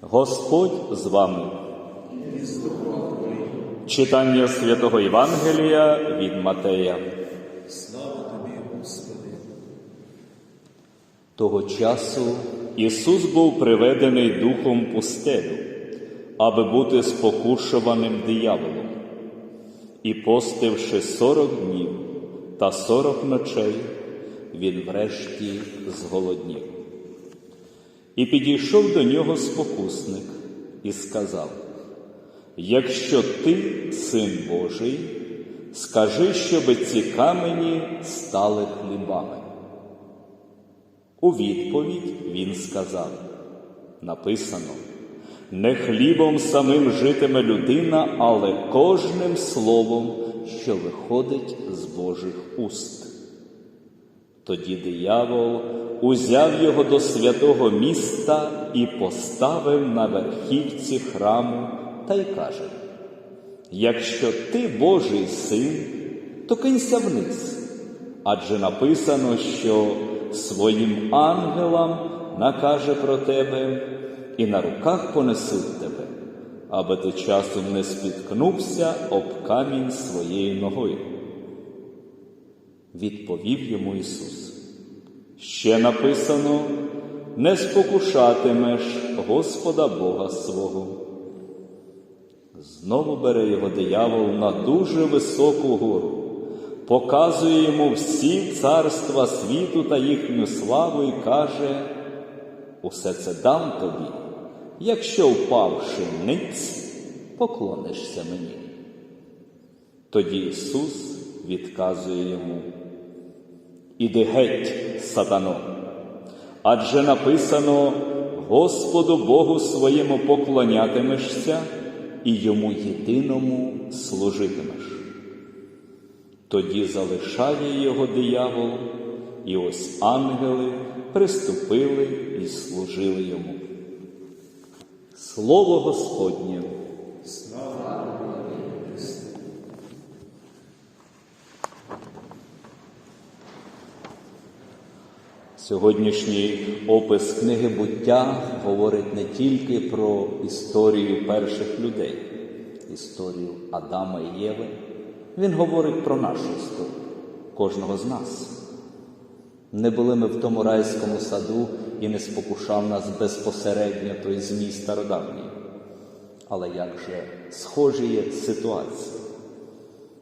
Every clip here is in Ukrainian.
Господь з вами. Читання святого Євангелія від Матея. Слава тобі, Господи! Того часу Ісус був приведений духом пустелю, аби бути спокушуваним дияволом. І постивши сорок днів та сорок ночей, він врешті зголоднів. І підійшов до нього спокусник і сказав: Якщо ти син Божий, скажи, щоби ці камені стали хлібами. У відповідь він сказав: написано, не хлібом самим житиме людина, але кожним словом, що виходить з Божих уст. Тоді диявол узяв його до святого міста і поставив на верхівці храму та й каже: Якщо ти Божий син, то кинься вниз, адже написано, що своїм ангелам накаже про тебе і на руках понесуть тебе, аби ти часом не спіткнувся об камінь своєю ногою. Відповів йому Ісус. Ще написано: не спокушатимеш Господа Бога свого. Знову бере його диявол на дуже високу гору, показує йому всі царства світу та їхню славу і каже: Усе це дам тобі, якщо впавши ниць, поклонишся мені. Тоді Ісус відказує йому. Іди геть, сатано, адже написано Господу Богу своєму поклонятимешся і йому єдиному служитимеш. Тоді залишає його диявол, і ось ангели приступили і служили йому. Слово Господнє. Слава тобі, Христе! Сьогоднішній опис книги буття говорить не тільки про історію перших людей, історію Адама і Єви. Він говорить про нашу історію, кожного з нас. Не були ми в тому райському саду і не спокушав нас безпосередньо той змій стародавній. Але як же схожі є ситуації?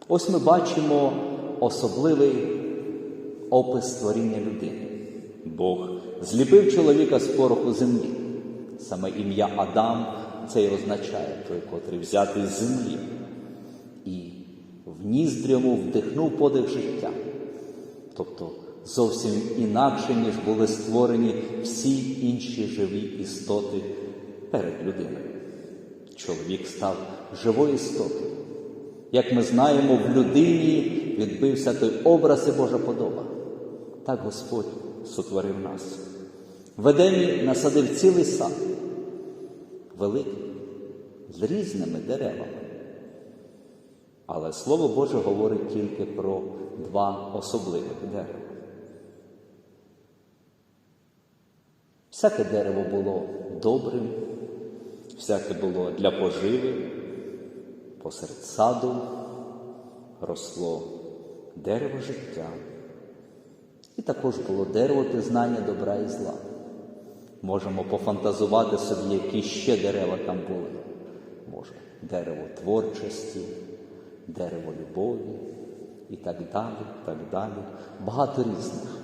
Ось ми бачимо особливий опис створіння людини. Бог зліпив чоловіка з пороху землі. Саме ім'я Адам це й означає той, котрий взятий з землі. І в ніздрьому вдихнув подих життя. Тобто зовсім інакше, ніж були створені всі інші живі істоти перед людиною. Чоловік став живою істотою. Як ми знаємо, в людині відбився той образ і Божа подоба. Так Господь сотворив нас. В Едемі насадив цілий сад, великий, з різними деревами. Але Слово Боже говорить тільки про два особливих дерева. Всяке дерево було добрим, всяке було для поживи, посеред саду росло дерево життя. І також було дерево пізнання добра і зла. Можемо пофантазувати собі, які ще дерева там були. Може, дерево творчості, дерево любові і так далі, так далі. Багато різних.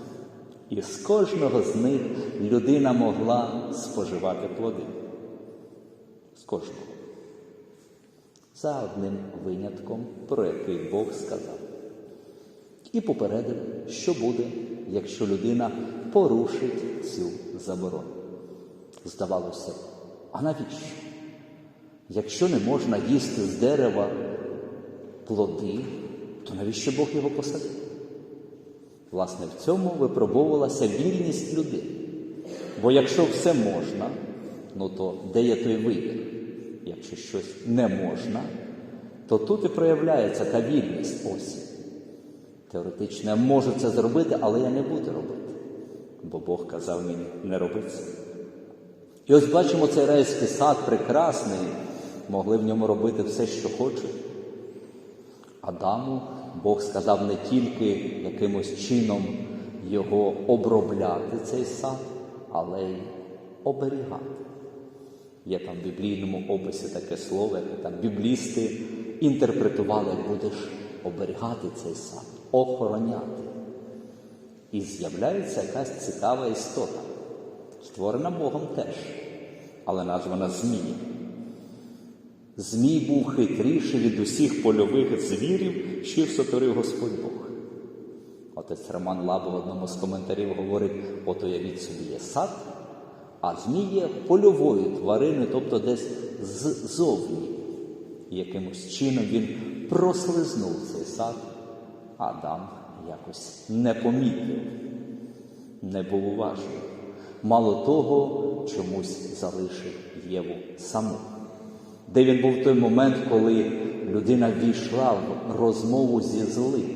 І з кожного з них людина могла споживати плоди. З кожного. За одним винятком, про який Бог сказав. І попередив, що буде, якщо людина порушить цю заборону. Здавалося, а навіщо? Якщо не можна їсти з дерева плоди, то навіщо Бог його посадив? Власне, в цьому випробовувалася вільність людини. Бо якщо все можна, ну то де є той вибір? Якщо щось не можна, то тут і проявляється та вільність ось. Теоретично я можу це зробити, але я не буду робити. Бо Бог казав мені не роби це. І ось бачимо цей райський сад прекрасний, могли в ньому робити все, що хочуть. Адаму Бог сказав не тільки якимось чином його обробляти цей сад, але й оберігати. Є там в біблійному описі таке слово, яке там біблісти інтерпретували, будеш оберігати цей сад, охороняти. І з'являється якась цікава істота, створена Богом теж, але названа Змієм. Змій був хитріший від усіх польових звірів, що сотворив Господь Бог. Отець Роман Лаба в одному з коментарів говорить: от уявіть собі є сад, а змій є польовою твариною, тобто десь ззовні. Якимось чином він прослизнув цей сад, Адам якось не помітив, не був уважним. Мало того, чомусь залишив Єву саму. Де він був той момент, коли людина війшла в розмову зі злим?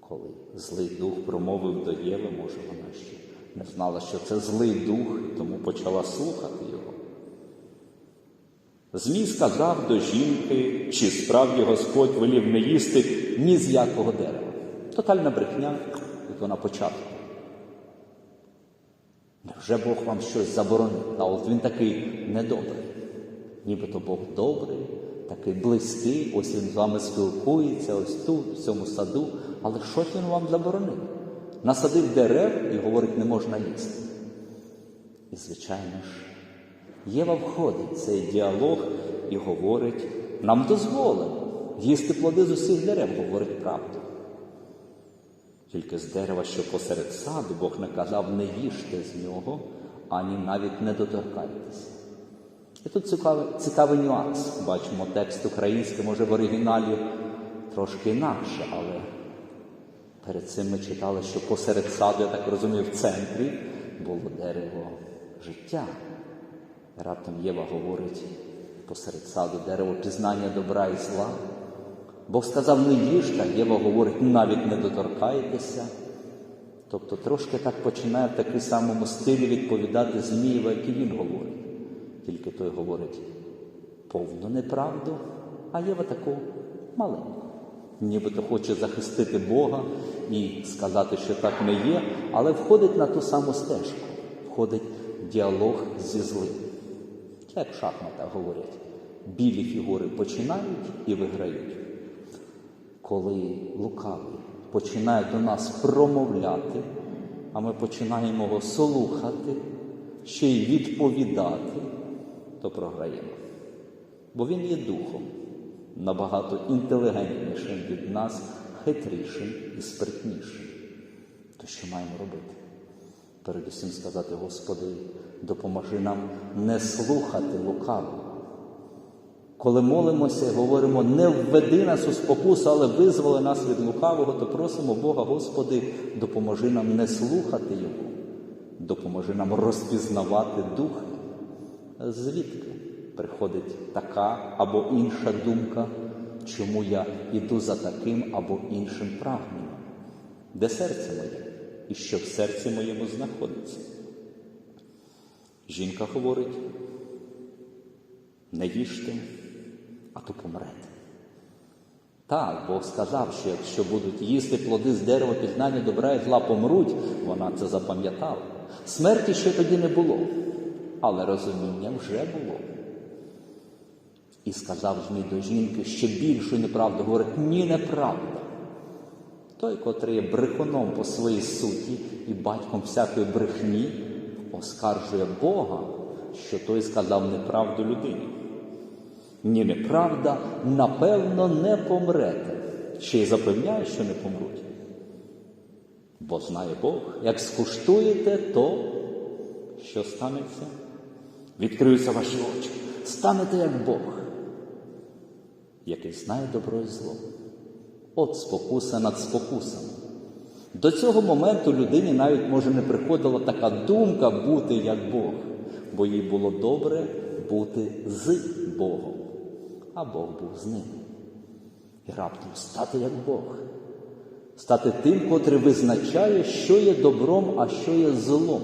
Коли злий дух промовив до Єви, може вона ще не знала, що це злий дух, і тому почала слухати його. Змій сказав до жінки, чи справді Господь велів не їсти ні з якого дерева. Тотальна брехня, і то на початку. Невже Бог вам щось заборонив? А от він такий недобрий. Нібито Бог добрий, такий близький, ось він з вами спілкується, ось тут, в цьому саду. Але щось він вам заборонив? Насадив дерев і говорить, не можна їсти. І, звичайно ж, Єва входить в цей діалог і говорить, нам дозволено їсти плоди з усіх дерев, говорить правду. Тільки з дерева, що посеред саду, Бог наказав не їжте з нього, ані навіть не доторкайтеся. І тут цікавий, цікавий нюанс. Бачимо текст український, може в оригіналі трошки інакше, але перед цим ми читали, що посеред саду, я так розумію, в центрі було дерево життя. Раптом Єва говорить посеред саду дерево пізнання добра і зла. Бог сказав, не їжте, Єва говорить, навіть не доторкайтеся. Тобто трошки так починає в такий самому стилі відповідати Змієва, як і він говорить. Тільки той говорить повну неправду, а Єва таку маленьку. Нібито хоче захистити Бога і сказати, що так не є, але входить на ту саму стежку, входить діалог зі злим. Як в шахматах говорять, білі фігури починають і виграють. Коли лукавий починає до нас промовляти, а ми починаємо його слухати, ще й відповідати, то програємо. Бо він є духом, набагато інтелігентнішим від нас, хитрішим і спритнішим. То що маємо робити? Передусім сказати, Господи, допоможи нам не слухати лукавого. Коли молимося і говоримо, не введи нас у спокусу, але визволи нас від лукавого, то просимо Бога, Господи, допоможи нам не слухати Його, допоможи нам розпізнавати духи. Звідки приходить така або інша думка, чому я йду за таким або іншим прагненням? Де серце моє? І що в серці моєму знаходиться? Жінка говорить, не їжте, а то помрете. Так, Бог сказав, що якщо будуть їсти плоди з дерева пізнання добра і зла помруть, вона це запам'ятала. Смерті ще тоді не було, але розуміння вже було. І сказав Змій до жінки ще більшу неправду, говорить, ні, неправда. Той, котрий є брехуном по своїй суті і батьком всякої брехні, оскаржує Бога, що той сказав неправду людині. Ні, неправда, напевно, не помрете. Ще й запевняє, що не помруть. Бо знає Бог, як скуштуєте, то що станеться? Відкриються ваші очі, станете як Бог, який знає добро і зло. От спокуса над спокусами. До цього моменту людині навіть може не приходила така думка бути як Бог, бо їй було добре бути з Богом, а Бог був з ним. І раптом стати як Бог, стати тим, котрий визначає, що є добром, а що є злом.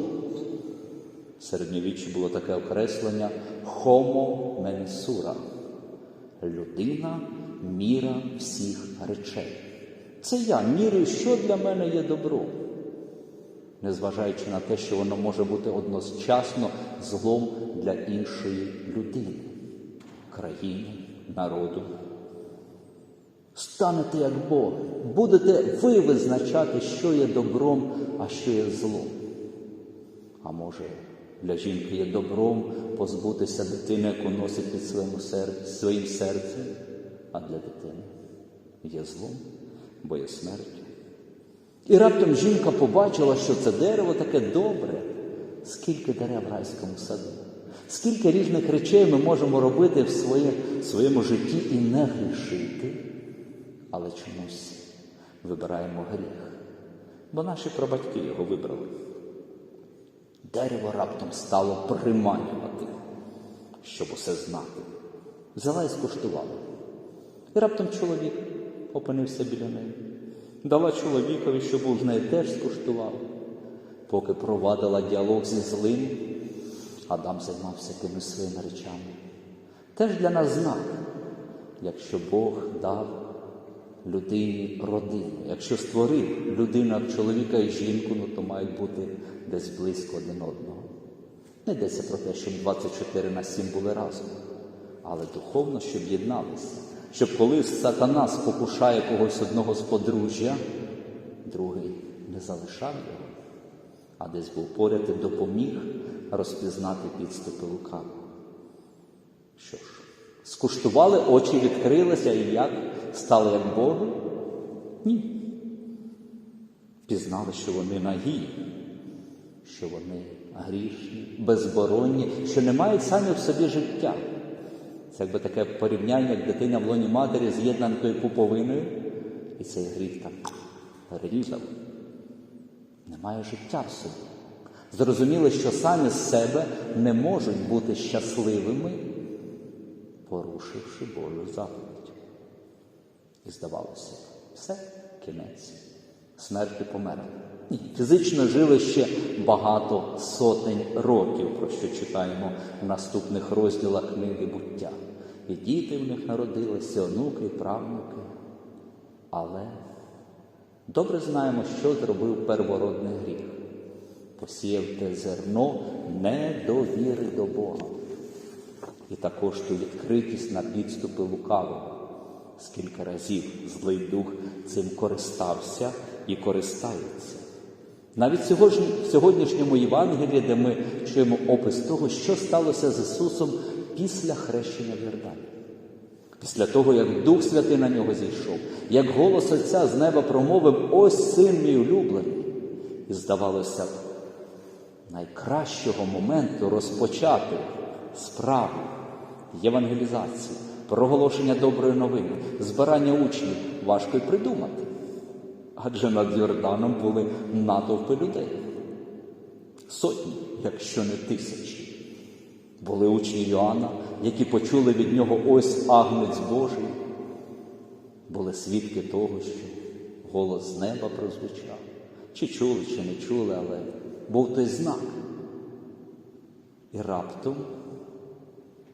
середньовіччі було таке окреслення homo mensura – людина міра всіх речей. Це я міряю, що для мене є добро, незважаючи на те, що воно може бути одночасно злом для іншої людини, країни, народу. Станете як Бог, будете ви визначати, що є добром, а що є злом. А може, для жінки є добром позбутися дитини, яку носить під своїм серцем, а для дитини є злом, бо є смертю. І раптом жінка побачила, що це дерево таке добре. Скільки дерев в райському саду, скільки різних речей ми можемо робити в своє, своєму житті і не грішити, але чомусь вибираємо гріх, бо наші прабатьки його вибрали. Дерево раптом стало приманювати, щоб усе знати. Взяла і скуштувала. І раптом чоловік опинився біля неї. Дала чоловікові, що був з нею, теж скуштував. Поки провадила діалог зі злим, Адам займався якимись своїми речами. Теж для нас знак, якщо Бог дав людині родину, якщо створив людину чоловіка і жінку, ну то мають бути десь близько один одного. Не йдеться про те, щоб 24 на 7 були разом, але духовно, щоб єдналися. Щоб коли сатана спокушає когось одного з подружжя, другий не залишав його, а десь був поряд і допоміг розпізнати підступи лукавого. Що ж, скуштували, очі відкрилися і як стали як Боги? Ні. Пізнали, що вони нагі, що вони грішні, безборонні, що не мають самі в собі життя. Це якби таке порівняння, як дитина в лоні матері з'єднана тою пуповиною, і цей гріх там перерізав. Немає життя в собі. Зрозуміли, що самі з себе не можуть бути щасливими, порушивши Божу заповідь. І здавалося, все, кінець. Смерті померли. Ні, фізично жили ще багато сотень років, про що читаємо в наступних розділах книги буття. І діти в них народилися, онуки, правнуки. Але добре знаємо, що зробив первородний гріх. Посіяв те зерно недовіри до Бога. І також ту відкритість на підступи лукавого. Скільки разів злий дух цим користався і користається. Навіть в сьогоднішньому Євангелії, де ми чуємо опис того, що сталося з Ісусом після хрещення в Йордані. Після того, як Дух Святий на нього зійшов, як голос Отця з неба промовив ось син мій улюблений. І здавалося б, найкращого моменту розпочати справу євангелізації, проголошення доброї новини, збирання учнів важко й придумати. Адже над Йорданом були натовпи людей. Сотні, якщо не тисячі. Були учні Йоанна, які почули від нього ось агнець Божий. Були свідки того, що голос з неба прозвучав. Чи чули, чи не чули, але був той знак. І раптом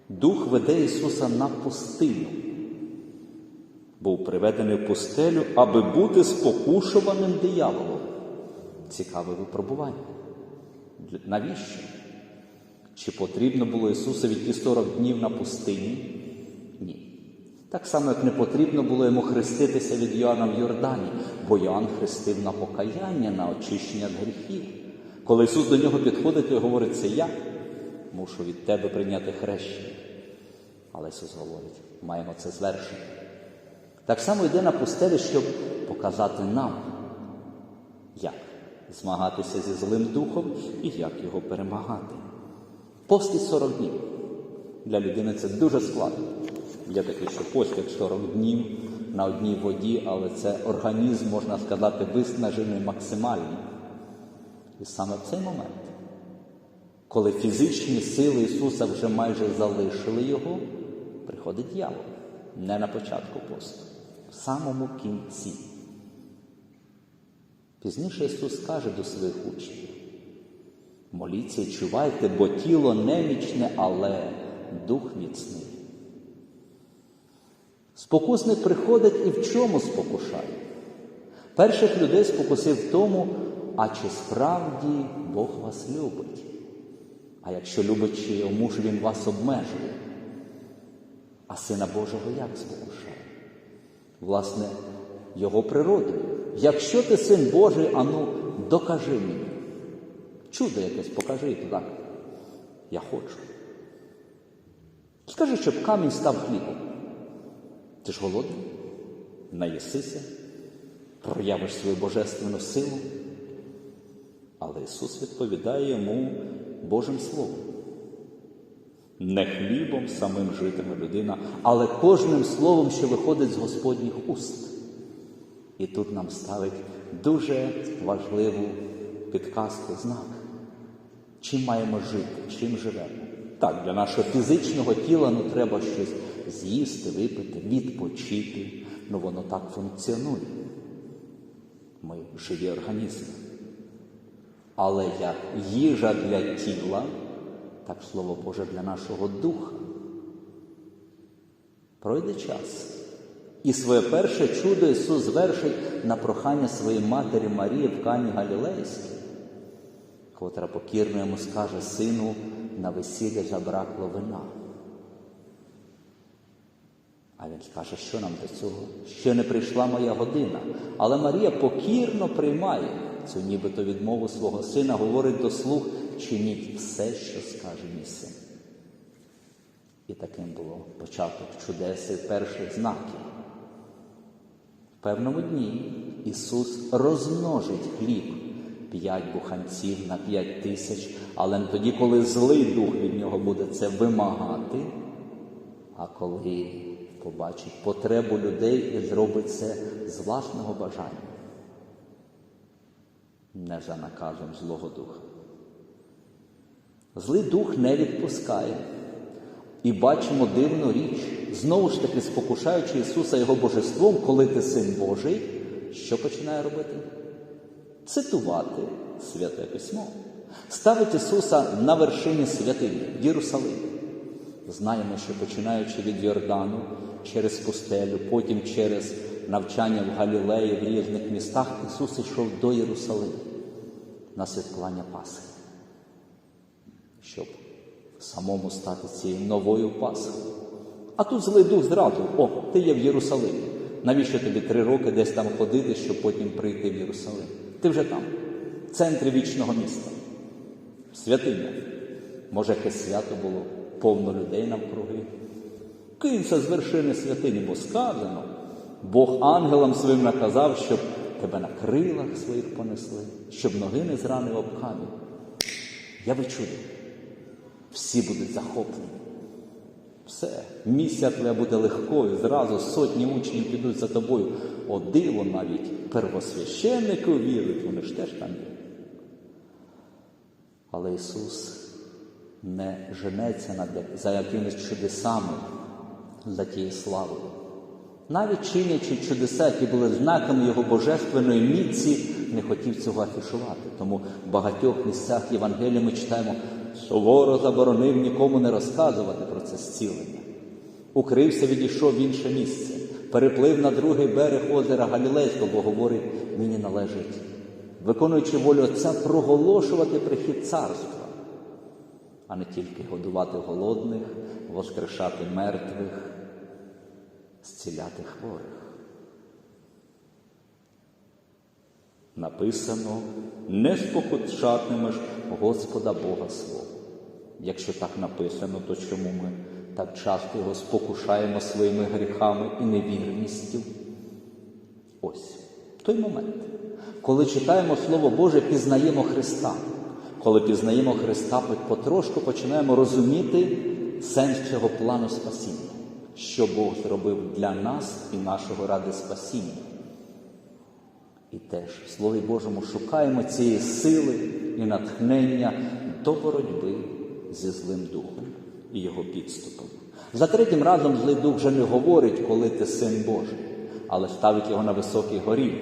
Дух веде Ісуса на пустиню. Був приведений в пустелю, аби бути спокушуваним дияволом. Цікаве випробування. Навіщо? Чи потрібно було Ісусові ті 40 днів на пустині? Ні. Так само, як не потрібно було йому хреститися від Йоанна в Йордані, бо Йоанн хрестив на покаяння, на очищення гріхів. Коли Ісус до нього підходить і говорить, це я мушу від тебе прийняти хрещення. Але Ісус говорить, маємо це звершити. Так само йде на пустелі, щоб показати нам, як змагатися зі злим духом і як його перемагати. Постить 40 днів. Для людини це дуже складно. Є такі, що постять 40 днів на одній воді, але це організм, можна сказати, виснажений максимально. І саме в цей момент, коли фізичні сили Ісуса вже майже залишили Його, приходить дьявол. Не на початку посту, в самому кінці. Пізніше Ісус каже до своїх учнів, Моліться чувайте, бо тіло немічне, але дух міцний. Спокусник приходить і в чому спокушає? Перших людей спокусив в тому, а чи справді Бог вас любить? А якщо любить, чи йому ж він вас обмежує? А Сина Божого як спокушає? Власне, його природою. Якщо ти син Божий, ану, докажи мені. Чудо якесь покажи і так. Я хочу. Скажи, щоб камінь став хлібом. Ти ж голодний? Наїсися, проявиш свою божественну силу. Але Ісус відповідає йому Божим Словом. Не хлібом самим житиме людина, але кожним словом, що виходить з Господніх уст. І тут нам ставить дуже важливу підказку, знак. Чим маємо жити, чим живемо? Так, для нашого фізичного тіла ну, треба щось з'їсти, випити, відпочити. Ну воно так функціонує. Ми живі організми. Але як їжа для тіла, так Слово Боже для нашого духа. Пройде час. І своє перше чудо Ісус звершить на прохання своєї матері Марії в Кані Галілейській, котра покірно йому скаже сину, на весілля забракло вина. А він скаже, що нам до цього? Ще не прийшла моя година. Але Марія покірно приймає цю нібито відмову свого сина, говорить до слуг, чиніть все, що скаже мій син. І таким було початок чудес і перших знаків. В певному дні Ісус розмножить хліб п'ять буханців на п'ять тисяч, але не тоді, коли злий дух від нього буде це вимагати, а коли побачить потребу людей і зробить це з власного бажання, не за наказом Злого Духа. Злий дух не відпускає. І бачимо дивну річ, знову ж таки спокушаючи Ісуса Його Божеством, коли ти син Божий, що починає робити? Цитувати Святе Письмо. Ставить Ісуса на вершині святині в Єрусалимі. Знаємо, що починаючи від Йордану через пустелю, потім через навчання в Галілеї, в різних містах, Ісус йшов до Єрусалиму на святкування Пасхи, щоб самому стати цією новою Пасхою. А тут злий дух зразу, о, ти є в Єрусалимі. Навіщо тобі три роки десь там ходити, щоб потім прийти в Єрусалим? Ти вже там, в центрі вічного міста, святиня. Може, якесь свято було, повно людей навкруги. Кинься з вершини святині, бо сказано, Бог ангелам своїм наказав, щоб тебе на крилах своїх понесли, щоб ноги не зранив об камінь. Я ви чудо. Всі будуть захоплені. Все, місія твоя буде легкою, зразу сотні учнів підуть за тобою. О, диво навіть первосвященники вірують, вони ж теж там є. Але Ісус не женеться над за якимись чудесами, за тією славою. Навіть чинячи чудеса, які були знаками Його божественної міці, не хотів цього афішувати. Тому в багатьох місцях Євангелія ми читаємо, суворо заборонив нікому не розказувати про це зцілення. Укрився, відійшов в інше місце, переплив на другий берег озера Галілейського, бо говорить, мені належить, виконуючи волю Отця, проголошувати прихід царства, а не тільки годувати голодних, воскрешати мертвих, зціляти хворих. Написано, не спокушатимеш Господа Бога свого. Якщо так написано, то чому ми так часто його спокушаємо своїми гріхами і невірністю? Ось той момент, коли читаємо Слово Боже, пізнаємо Христа. Коли пізнаємо Христа, потрошку починаємо розуміти сенс цього плану спасіння, що Бог зробив для нас і нашого ради спасіння. І теж в Слові Божому шукаємо цієї сили і натхнення до боротьби зі злим духом і його підступом. За третім разом злий дух вже не говорить, коли ти син Божий, але ставить його на високій горі,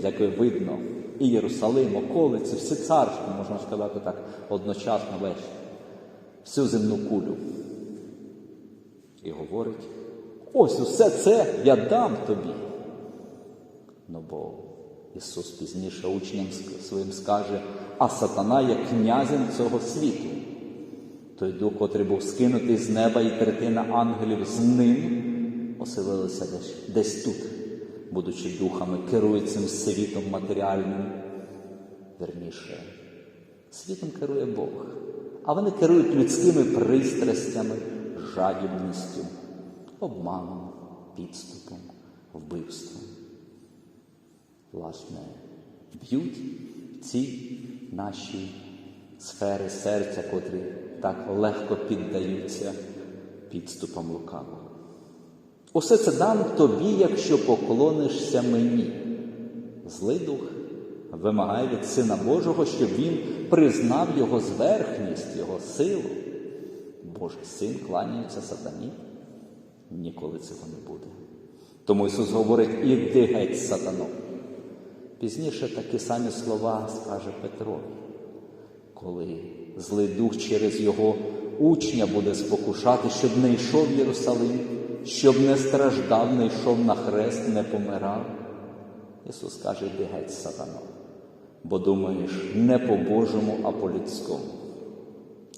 з якої видно І Єрусалим, околиці, все царство, можна сказати так, одночасно весь, всю земну кулю. І говорить, ось усе це я дам тобі. Ну бо Ісус пізніше учням своїм скаже, а сатана є князем цього світу. Той дух, котрий був скинутий з неба, і третина ангелів з ним оселилися десь, десь тут, будучи духами, керують цим світом матеріальним. Верніше, світом керує Бог, а вони керують людськими пристрастями, жадібністю, обманом, підступом, вбивством. Власне, б'ють ці наші сфери серця, котрі так легко піддаються підступам лукавого. Усе це дам тобі, якщо поклонишся мені. Злий дух вимагає від Сина Божого, щоб він признав його зверхність, його силу. Божий син кланяється сатані. Ніколи цього не буде. Тому Ісус говорить, іди геть сатано. Пізніше такі самі слова скаже Петрові, коли злий дух через його учня буде спокушати, щоб не йшов в Єрусалим, щоб не страждав, не йшов на хрест, не помирав. Ісус каже, йди геть сатано, бо думаєш не по-божому, а по-людському.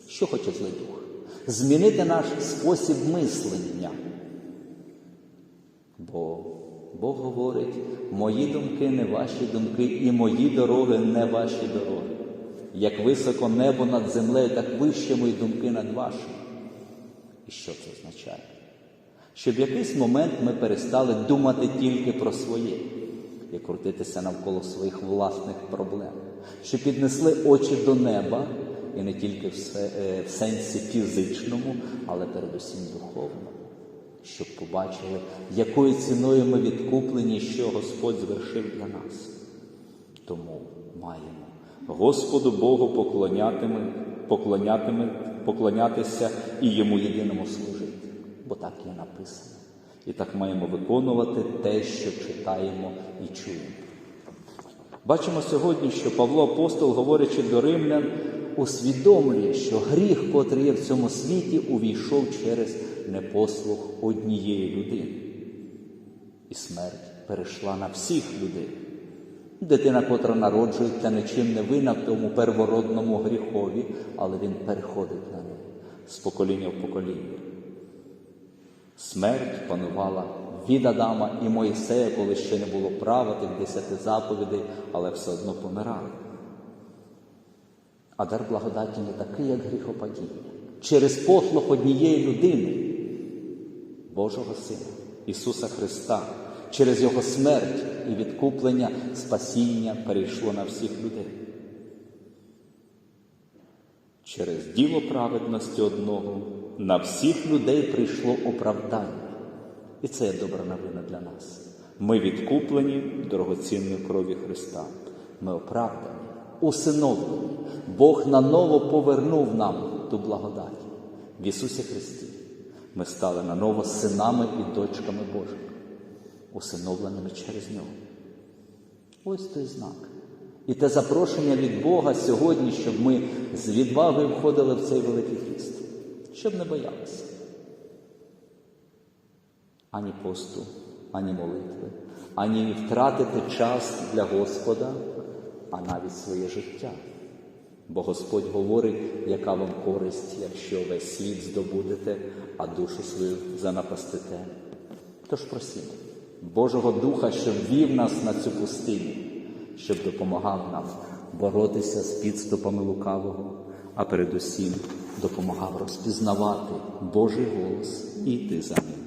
Що хоче злий дух? Змінити наш спосіб мислення. Бо Бог говорить, мої думки не ваші думки, і мої дороги не ваші дороги. Як високо небо над землею, так вище мої думки над вашими. І що це означає? Щоб в якийсь момент ми перестали думати тільки про своє і крутитися навколо своїх власних проблем, щоб піднесли очі до неба, і не тільки в, е, сенсі фізичному, але передусім духовному щоб побачили, якою ціною ми відкуплені, що Господь звершив для нас. Тому маємо Господу Богу поклонятиме, поклонятиме, поклонятися і йому єдиному служити, бо так є написано. І так маємо виконувати те, що читаємо і чуємо. Бачимо сьогодні, що Павло Апостол, говорячи до римлян, усвідомлює, що гріх, котрий є в цьому світі, увійшов через непослух однієї людини. І смерть перейшла на всіх людей. Дитина, котра народжується, нічим не винна в тому первородному гріхові, але він переходить на неї з покоління в покоління. Смерть панувала від Адама і Моїсея, коли ще не було права тих десяти заповідей, але все одно помирали. А дар благодаті не такий, як гріхопадіння. Через послух однієї людини, Божого Сина, Ісуса Христа, через Його смерть і відкуплення спасіння перейшло на всіх людей. Через діло праведності одного на всіх людей прийшло оправдання. І це є добра новина для нас. Ми відкуплені дорогоцінною крові Христа. Ми оправдані, усиновлені. Бог наново повернув нам ту благодать в Ісусі Христі. Ми стали наново синами і дочками Божими, усиновленими через Нього. Ось той знак. І те запрошення від Бога сьогодні, щоб ми з відвагою входили в цей великий хіст, щоб не боялися ані посту, ані молитви, ані втратити час для Господа, а навіть своє життя. Бо Господь говорить, яка вам користь, якщо весь світ здобудете, а душу свою занапастите. Тож просімо Божого Духа, щоб вів нас на цю пустиню, щоб допомагав нам боротися з підступами лукавого, а передусім допомагав розпізнавати Божий голос і йти за ним.